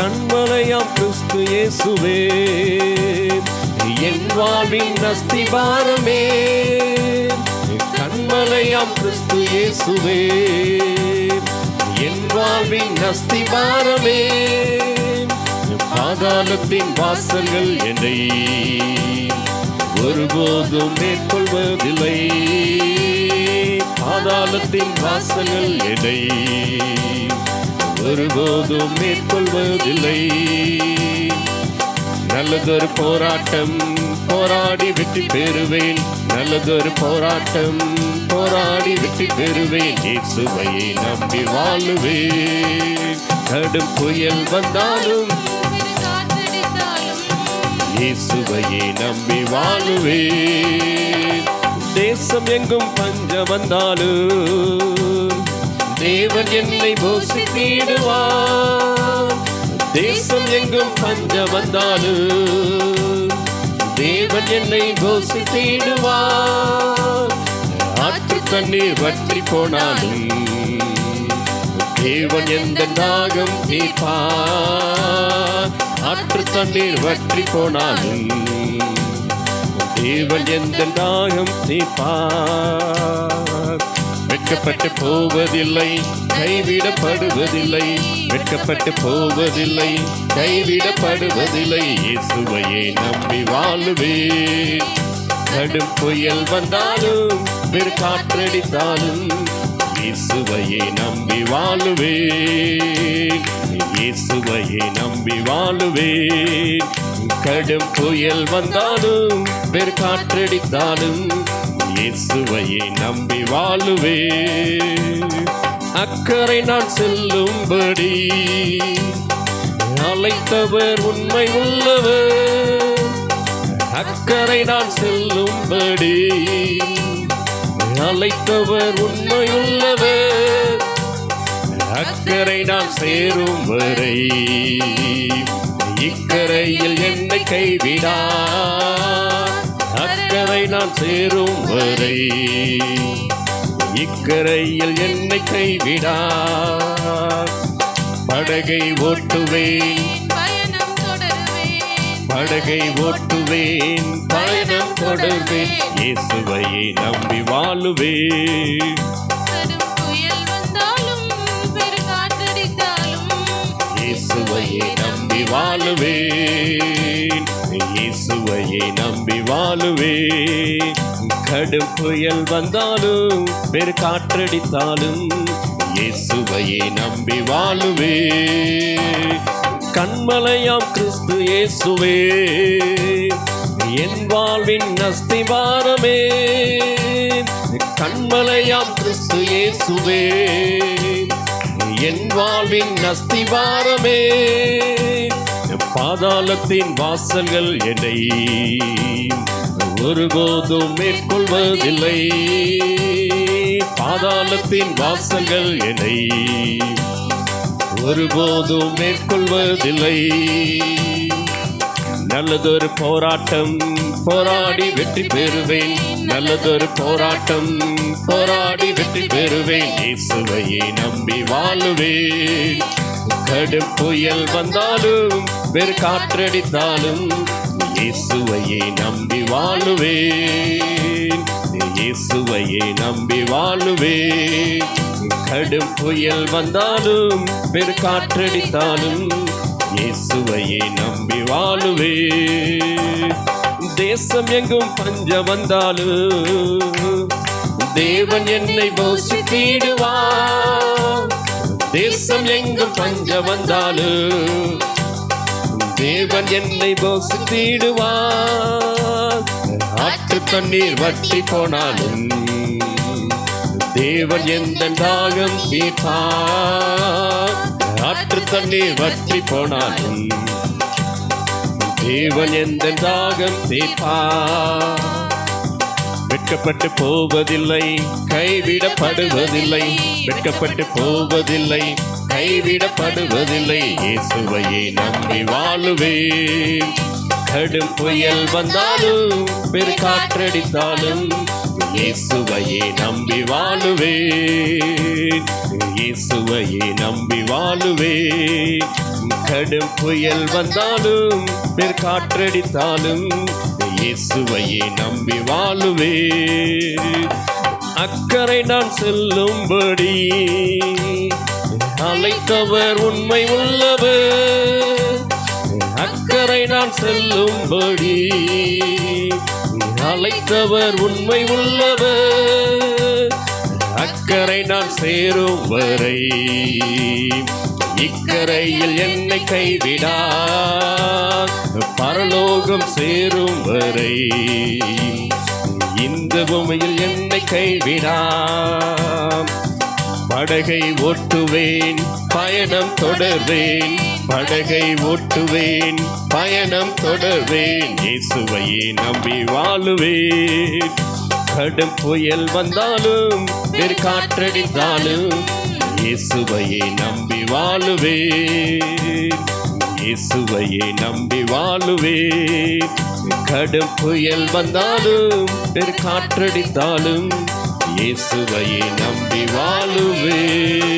கண்மலையாம் கிறிஸ்து இயேசுவே. என் வாழ்வின் அஸ்திபாரமே. கண்மலையாம் கிறிஸ்து இயேசுவே. என் வாழ்வின் அஸ்திபாரமே. பாதாளத்தின் வாசல்கள் என்னை ஒருபோதும் மேற்கொள்வதில்லை. பாதாளத்தின் வாசல்கள் என்னை ஒருபோதும் மேற்கொள்வதில்லை. நல்லதொரு போராட்டம் போராடி வெற்றி பெறுவேன். நல்லதொரு போராட்டம் போராடி வெற்றி பெறுவேன். இயேசுவையை நம்பி வாழுவேன். கடும் புயல் வந்தாலும் இயேசுவையை நம்பி வாழுவேன். தேசம் எங்கும் பஞ்சம் வந்தாலும் தேவன் என்னை போஷித்திடுவார். தேசம் எங்கும் பஞ்சம் வந்தாலும் தேவன் என்னை போஷித்திடுவார். ஆற்று தண்ணீர் வற்றி போனாலும் தேவன் எந்த தாகம் தீர்ப்பார். ஆற்று தண்ணீர் வற்றி போனாலும் தேவன் எந்த தாகம் தீர்ப்பார். வெட்கப்பட்டு போவதில்லை. கைவிடப்படுவதில்லை. வெட்கப்பட்டு போவதில்லை. கைவிடப்படுவதில்லை. இயேசுவையே நம்பி வாழுவேன். கடும் புயல் வந்தாலும் வெறு காற்றடித்தாலும் இயேசுவையே நம்பி வாழுவேன். இயேசுவையே நம்பி வாழுவே கடும் புயல் வந்தாலும் வெறு காற்றடித்தாலும் இயேசுவையே நம்பி வாழுவே. அக்கறை நான் செல்லும்படி அழைத்தவர் உண்மை உள்ளவர். அக்கறை நான் செல்லும்படி அழைத்தவர் உண்மை உள்ளவர். அக்கறை நான் சேரும் வரை இக்கரையில் என்னை கைவிடா. அக்கறை நான் சேரும் வரை. இக்கரையில் என்னை கைவிடா. படகை ஓட்டுவேன். படகை ஓட்டுவேன். பயணம் தொடர்வேன். இயேசுவையை நம்பி வாழுவேன். இயேசுவையை நம்பி வாழுவேன். இயேசுவையை நம்பி வாழுவே. கடும் புயல் வந்தாலும் பெரு காற்றடித்தாலும் இயேசுவையை நம்பி வாழுவே. கண்மலையாம் கிறிஸ்து இயேசுவே. என் வாழ்வின் அஸ்திவாரமே. கண்மலையாம் கிறிஸ்து இயேசுவே. என் வாழ்வின் அஸ்திவாரமே. பாதாளத்தின் வாசல்கள் என்னை ஒருபோதும் மேற்கொள்வதில்லை. பாதாளத்தின் வாசல்கள் என்னை ஒருபோதும் மேற்கொள்வதில்லை. நல்லதொரு போராட்டம் போராடி வெற்றி பெறுவேன். நல்லதொரு போராட்டம். போராடி வெற்றி பெறுவேன் இயேசுவையை நம்பி வாழுவேன். கடும் புயல் வந்தாலும் வெறு காற்றடித்தாலும் இயேசுவையை நம்பி வாழுவேன். இயேசுவையை நம்பி வாழுவேன். கடும் புயல் வந்தாலும் வெறு காற்றடித்தாலும் இயேசுவையை நம்பி வாழுவேன். தேசம் எங்கும் பஞ்சம் வந்தாலும் தேவன் என்னை போஷித்திடுவார் தேசம் எங்கும் பஞ்சம் வந்தாலும் தேவன் என்னை போஷித்திடுவார் ஆற்று தண்ணீர் வற்றி போனாலும் தேவன் எந்த தாகம் தீர்ப்பார். ஆற்று தண்ணீர் வற்றி போனாலும் தேவன் எந்த தாகம் தீர்ப்பார் வெட்கப்பட்டு போவதில்லை கைவிடப்படுவதில்லை. வெட்கப்பட்டு போவதில்லை கைவிடப்படுவதில்லை. இயேசுவையே நம்பி வாழுவே கடும் புயல் வந்தாலும் பெரு காற்றடித்தாலும் இயேசுவையே நம்பி வாழுவே இயேசுவையே நம்பி வாழுவேன். கடும் புயல் வந்தாலும் காற்றடித்தாலும் இயேசுவையே நம்பி வாழுவே அக்கறை நான் செல்லும்படி அழைத்தவர் உண்மை உள்ளவர். அக்கறை நான் செல்லும்படி அழைத்தவர் உண்மை உள்ளவர். அக்கறை நான் சேரும் வரை இக்கரையில் என்னை கைவிடா. பரலோகம் சேரும் வரை இந்த பூமியில் என்னை கைவிடா. படகை ஓட்டுவேன் பயணம் தொடர்வேன். படகை ஓட்டுவேன் பயணம் தொடர்வேன். இயேசுவையே நம்பி வாழுவேன். கடும் புயல் வந்தாலும் காற்றடித்தாலும் இயேசுவையே நம்பி வாழுவேன். இயேசுவையே நம்பி வாழுவேன். கடும் புயல் வந்தாலும் காற்றடித்தாலும் இயேசுவையே நம்பி வாழுவேன்.